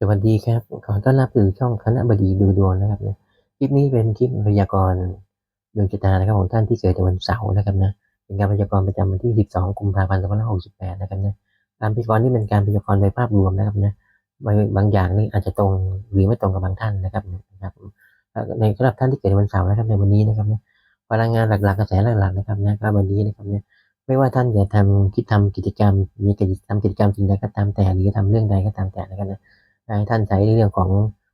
สวัสดีครับ ขอต้อนรับสู่ช่องคณะบดีดูดวงนะครับนะคลิปนี้เป็นคลิปพยากรณ์ดวงชะตานะครับของท่านที่เกิดในวันเสาร์นะครับนะเป็นการพยากรณ์ประจำวันที่ 12 กุมภาพันธ์ 2568 นะครับนะการพยากรณ์นี่เป็นการพยากรณ์โดยภาพรวมนะครับนะบางอย่างนี่อาจจะตรงหรือไม่ตรงกับบางท่านนะครับนะครับในสำหรับท่านที่เกิดในวันเสาร์นะครับในวันนี้นะครับนะพลังงานหลักๆกระแสหลักๆนะครับนะก็วันนี้นะครับนี่ยไม่ว่าท่านจะทำคิดทำกิจกรรม มีกิจทำกิจกรรมสิ่งใดก็ตามแต่หรือทำเรื่องใดก็ตามแต่นะครับนะ ให้ท่านใช้เรื่องของ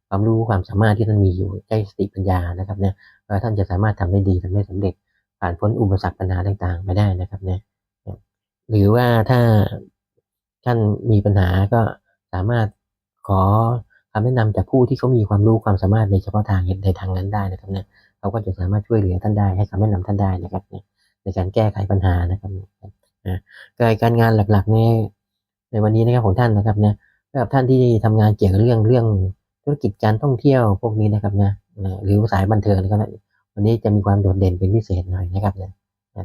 ความรู้ความสามารถที่ท่านมีอยู่ใช้สติปัญญานะครับเนี่ยว่าท่านจะสามารถทำได้ดีทำได้สำเร็จผ่านพ้นอุปสรรคปัญหาต่างๆไปได้นะครับเนี่ยหรือว่าถ้าท่านมีปัญหาก็สามารถขอคำแนะนำจากผู้ที่เขามีความรู้ความสามารถในเฉพาะทางในทางนั้นได้นะครับเนี่ยเขาก็จะสามารถช่วยเหลือท่านได้ให้คำแนะนำท่านได้นะครับเนี่ยในการแก้ไขปัญหานะครับนะการงานหลักๆเนี่ในวันนี้นะครับของท่านนะครับเนี่ย สำหรับท่านที่ทำงานเกี่ยวกับเรื่องเรื่องธุรกิจการท่องเที่ยวพวกนี้นะครับนะหรือสายบันเทิงนะครับวันนี้จะมีความโดดเด่นเป็นพิเศษหน่อยนะครับเนี่ย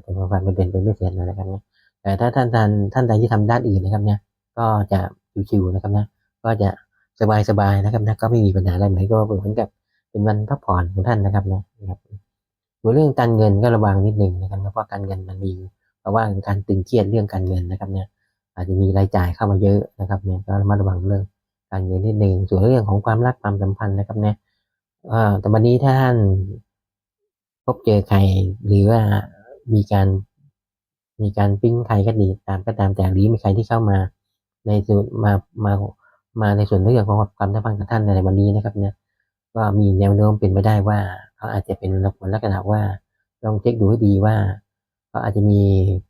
จะมีความโดดเด่นเป็นพิเศษหน่อยนะครับนะแต่ถ้าท่านท่านท่านใดที่ทำด้านอื่นนะครับเนี่ยก็จะชิวๆนะครับนะก็จะสบายๆนะครับนะก็ไม่มีปัญหาอะไรไหนก็เหมือนกับเป็นวันพักผ่อนของท่านนะครับนะครับส่วนเรื่องการเงินก็ระวังนิดนึงนะครับเพราะการเงินมันมีเพราะว่าการตึงเครียดเรื่องการเงินนะครับเนี่ย อาจจะมีรายจ่ายเข้ามาเยอะนะครับเนี่ยก็ระมัดระวังเรื่องการเงินนิดหนึ่งส่วนเรื่องของความรักความสัมพันธ์นะครับเนี่ยแต่วันนี้ถ้าท่านพบเจอใครหรือว่ามีการมีการปิ้งใครก็ดีตามก็ตามแต่หรือมีใครที่เข้ามาในส่วนมามามาในส่วนเรื่องของความสัมพันธ์กับท่านในวันนี้นะครับเนี่ยก็มีแนวโน้มเป็นไปได้ว่าเขาอาจจะเป็นลักษณะว่าลองเช็คดูให้ดีว่า เขาอาจจะมี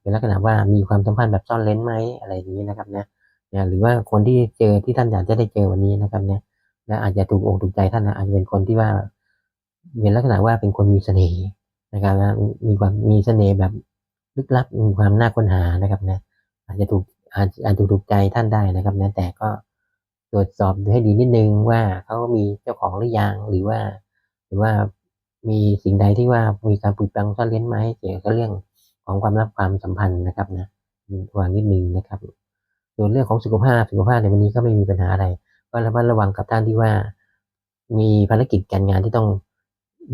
เป็นลักษณะว่ามีความสัมพันธ์แบบซ่อนเลนไหมอะไรอย่างนี้นะครับเนี่ยหรือว่าคนที่เจอที่ท่านอยากจะได้เจอวันนี้นะครับเนี่ยและอาจจะถูกอกถูกใจท่านนะอาจจะเป็นคนที่ว่าเป็นลักษณะว่าเป็นคนมีเสน่ห์นะครับมีความมีเสน่ห์แบบลึกลับมีความน่าค้นหานะครับนะอาจจะถูกอาจอาจจะถูกใจท่านได้นะครับนะแต่ก็ตรวจสอบให้ดีนิดนึงว่าเขามีเจ้าของหรือยังหรือว่า หรือว่ามีสิ่งใดที่ว่ามีการปลุกปลังซ่อนเล้นไหมเกี่ยวกับเรื่อง ของความลับความสัมพันธ์นะครับนะวางนิดนึงนะครับส่วนเรื่องของสุขภาพสุขภาพในวันนี้ก็ไม่มีปัญหาอะไรก็ระมัดระวังกับท่านที่ว่า มีภารกิจการงานที่ต้อง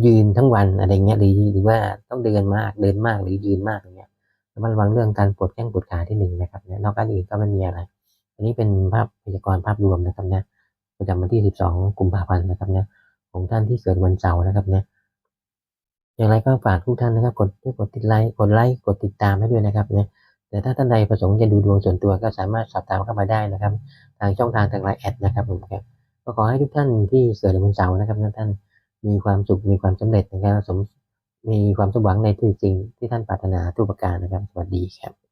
ยืนทั้งวันอะไรเงี้ยหรือหรือว่าต้องเดินมากเดินมากหรือยืนมากอย่างเงี้ยระมัดระวังเรื่องการปวดแข้งปวดขาที่หนึ่งนะครับนอกจากนี้ก็ไม่มีอะไร อันนี้เป็นภาพพยากรณ์ภาพรวมนะครับนะประจำวันที่ 12 กุมภาพันธ์นะครับนี่ยของท่านที่เกิดวันเสาร์นะครับเนี่ย อย่างไรก็ฝากทุกท่านนะครับกดกดติดไลค์กดไลค์กดติดตามให้ด้วยนะครับเนี่ยแต่ถ้าท่านใดประสงค์จะดูดวงส่วนตัวก็สามารถสอบถามเข้ามาได้นะครับ ทางช่องทางทางไลน์แอดนะครับผมครับก็ขอให้ทุกท่านที่เกิดในวันเสาร์นะครับท่านมีความสุขมีความสำเร็จนะครับสมมีความสมหวังในที่จริงที่ท่านปรารถนาทุกประการนะครับ สวัสดีครับ